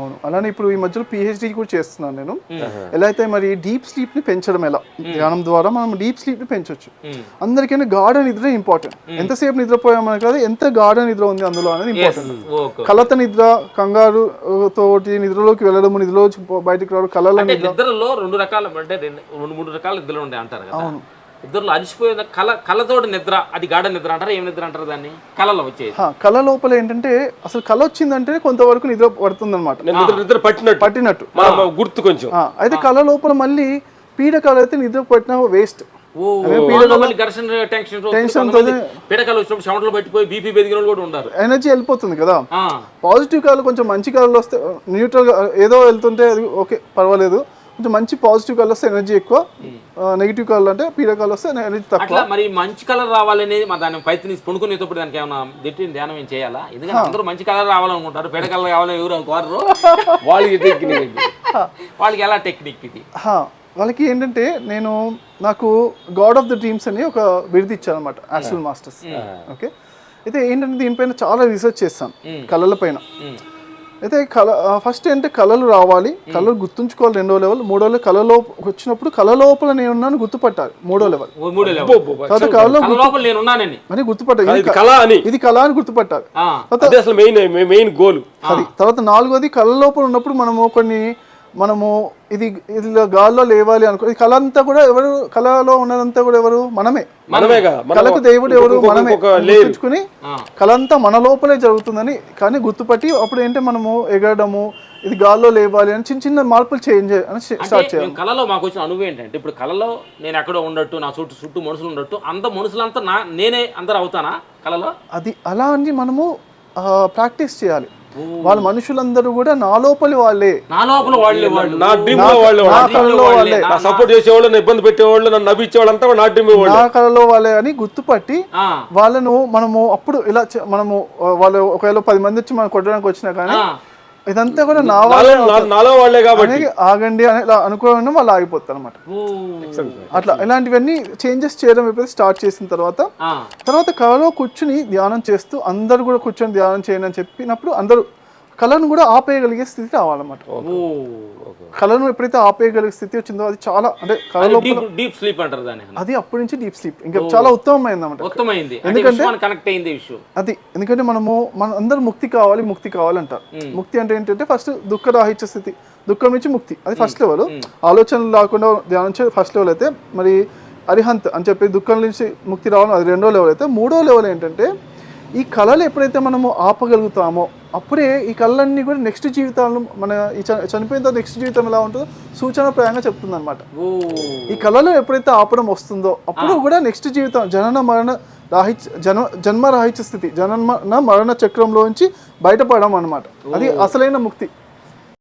అవును. అలానే ఇప్పుడు ఈ మధ్యలో పిహెచ్డి కూడా చేస్తున్నాను నేను. ఎలా అయితే మరి డీప్ స్లీప్ని పెంచడం ఎలా? ధ్యానం ద్వారా మనం డీప్ స్లీప్ని పెంచొచ్చు అందరికైనా గాఢ నిద్ర ఇంపార్టెంట్. ఎంతసేపు నిద్రపోయామని కాదు ఎంత గాఢ నిద్ర ఉంది అందులో అనేది ఇంపార్టెంట్. ఓకే కలత నిద్ర కంగారు తోటి నిద్రలోకి వెళ్ళడం నిద్రలోకి పో- బయటికి రావడం కలల అంటే నిద్ర. నిద్రలో రెండు రకాల అంటే రెండు మూడు రకాల నిద్రలు ఉంటాయి అంటారు కదా. నిద్రలో అలసిపోయిన కళ కళ్ళతోటి నిద్ర అది గాఢ నిద్ర అంటారా? ఏం నిద్ర అంటారు దాన్ని? కళలో వచ్చేది. హా, కళ లోపల ఏంటంటే అసలు కళ వచ్చిందంటే కొంతవరకు నిద్ర పడుతుంది అనమాట నిద్ర నిద్ర పట్టినట్టు. పట్టినట్టు. గుర్తు కొంచెం. అయితే కళ లోపల మళ్ళీ పీడకాలు అయితే నిద్ర పట్టిన వేస్ట్ పీడకాలు వచ్చినప్పుడు చెమటలు పట్టిపోయి బీపీ పెరిగిన వాళ్ళు కూడా ఉన్నారు ఎనర్జీ వెళ్ళిపోతుంది కదా. ఆ, పాజిటివ్ కాలు కొంచెం మంచి కాళ్ళు వస్తే న్యూట్రల్ ఏదో వెళ్తుంటే అది ఓకే పర్వాలేదు. కొంచెం మంచి పాజిటివ్ కాళ్ళు వస్తే ఎనర్జీ ఎక్కువ నెగిటివ్ కాళ్ళు అంటే పీడకాలు వస్తే ఎనర్జీ తక్కువ. మరి మంచి కలర్ రావాలనేది మా దాన్ని పైతిని పొనుకునేటప్పుడు దానికి ఏమైనా దిట్టి ధ్యానం ఏం చేయాలా? ఎందుకంటే అందరూ మంచి కలర్ రావాలనుకుంటారు. పీడ కలర్ కావాలని ఎవరు అనుకోరు. వాళ్ళకి టెక్నిక్ వాళ్ళకి ఎలా టెక్నిక్ ఇది? వాళ్ళకి ఏంటంటే నేను నాకు గాడ్ ఆఫ్ ద డ్రీమ్స్ అని ఒక బిరుదు ఇచ్చాను అనమాట యాక్చువల్ మాస్టర్స్ ఓకే? అయితే ఏంటంటే దీనిపైన చాలా రీసెర్చ్ చేస్తాను కళల పైన. అయితే కళ ఫస్ట్ ఏంటంటే కళలు రావాలి కళలు గుర్తుంచుకోవాలి రెండో లెవెల్ మూడో లెవెల్ కళ లోప వచ్చినప్పుడు కళ లోపల నేనున్నాను గుర్తుపట్టాలి మూడో లెవెల్. తర్వాత కళలో నేను అని గుర్తుపట్టాలి. ఇది కళ అని. ఇది కళ అని గుర్తుపట్టాలి. ఆ, అదే అసలు మెయిన్ మెయిన్ గోల్ అది. తర్వాత నాలుగోది కళ లోపల ఉన్నప్పుడు మనము కొన్ని మనము ఇది ఇది గాల్లో లేవాలి అనుకో ఈ కళ అంతా కూడా ఎవరు కళలో ఉన్నదంతా కూడా ఎవరు? మనమే. మనమేగా మన కళకు దేవుడు ఎవరు? మనమే. గుర్తుంచుకుని ఆ. కళ అంతా మన లోపలే జరుగుతుందని కానీ గుర్తుపట్టి అప్పుడు ఏంటంటే మనము ఎగరడము ఇది గాల్లో లేవాలి అని చిన్న చిన్న మార్పులు చేంజ్ అని స్టార్ట్ చేయాలి. కళలో మాకు వచ్చిన అనుభవం ఏంటంటే ఇప్పుడు కళలో నేను ఎక్కడో ఉండట్టు నా చుట్టూ చుట్టూ మనుషులు ఉండట్టు అంత మనుషులంతా నా నేనే అందరు అవుతానా కళలో? అది అలా అని మనము ప్రాక్టీస్ చేయాలి. వాళ్ళ మనుషులందరూ కూడా నా లోపలి వాళ్ళే. నా లోపల వాళ్ళే వాళ్ళు. నా డ్రీమ్లో వాళ్ళు నా వాళ్ళు. కళలో వాళ్ళే. నా సపోర్ట్ చేసేవాళ్ళు ఇబ్బంది పెట్టేవాళ్ళు నన్ను నవ్వించేవాళ్ళు అంతా కూడా నా డ్రీమ్ వాళ్ళు. నా కళలో వాళ్ళే అని గుర్తుపట్టి ఆ, వాళ్ళను మనము అప్పుడు ఇలా చే- మనము వాళ్ళు ఒకవేళ పది మంది వచ్చి మనం కొట్టడానికి వచ్చినా కానీ. ఇదంతా కూడా నా నాలో వాళ్ళే నా- నాలో వాళ్ళే కాబట్టి. ఆగండి అని అనుకోవడం వాళ్ళు ఆగిపోతారు అనమాట. అట్లా ఇలాంటివన్నీ చేంజెస్ చేయడం ఎప్పుడైతే స్టార్ట్ చేసిన తర్వాత ఆ, తర్వాత కళలో కూర్చుని ధ్యానం చేస్తూ అందరు కూడా కూర్చొని ధ్యానం చేయండి అని చెప్పినప్పుడు అందరూ కళను కూడా ఆపేయగలిగే స్థితి రావాలన్నమాట. ఓ. కళను ఎప్పుడైతే ఆపేయగలిగే స్థితి వచ్చిందో అది చాలా అంటే కళలో డీప్ డీప్ స్లీప్ అంటారు దాన్ని అది అప్పటి నుంచి డీప్ స్లీప్. ఇంకా చాలా ఉత్తమమైంది. ఉత్తమైంది అంటే విశ్వానికి కనెక్ట్ అయింది విషయం. అది ఎందుకంటే మనము మన అందరూ ముక్తి కావాలి ముక్తి కావాలంటారు ముక్తి అంటే ఏంటంటే ఫస్ట్ దుఃఖ రాహిత్య స్థితి. దుఃఖం నుంచి ముక్తి. అది ఫస్ట్ లెవెల్. ఆలోచనలు లేకుండా ధ్యానం ఫస్ట్ లెవెల్ అయితే మరి అరిహంత్ అని చెప్పి దుఃఖం నుంచి ముక్తి రావడం అది రెండో లెవెల్ అయితే మూడో లెవెల్ ఏంటంటే ఈ కళలు ఎప్పుడైతే మనము ఆపగలుగుతామో అప్పుడే ఈ కళలన్నీ కూడా నెక్స్ట్ జీవితాలను మన ఈ చనిపోయిన తర్వాత నెక్స్ట్ జీవితం ఎలా ఉంటుందో సూచనప్రాయంగా చెప్తుంది అనమాట ఈ కళలో ఎప్పుడైతే ఆపడం వస్తుందో అప్పుడు కూడా నెక్స్ట్ జీవితం జనన మరణ రాహిత్య జన జన్మ రాహిత్య స్థితి జన్మ మరణ చక్రంలోంచి బయటపడడం అన్నమాట. అది అసలైన ముక్తి.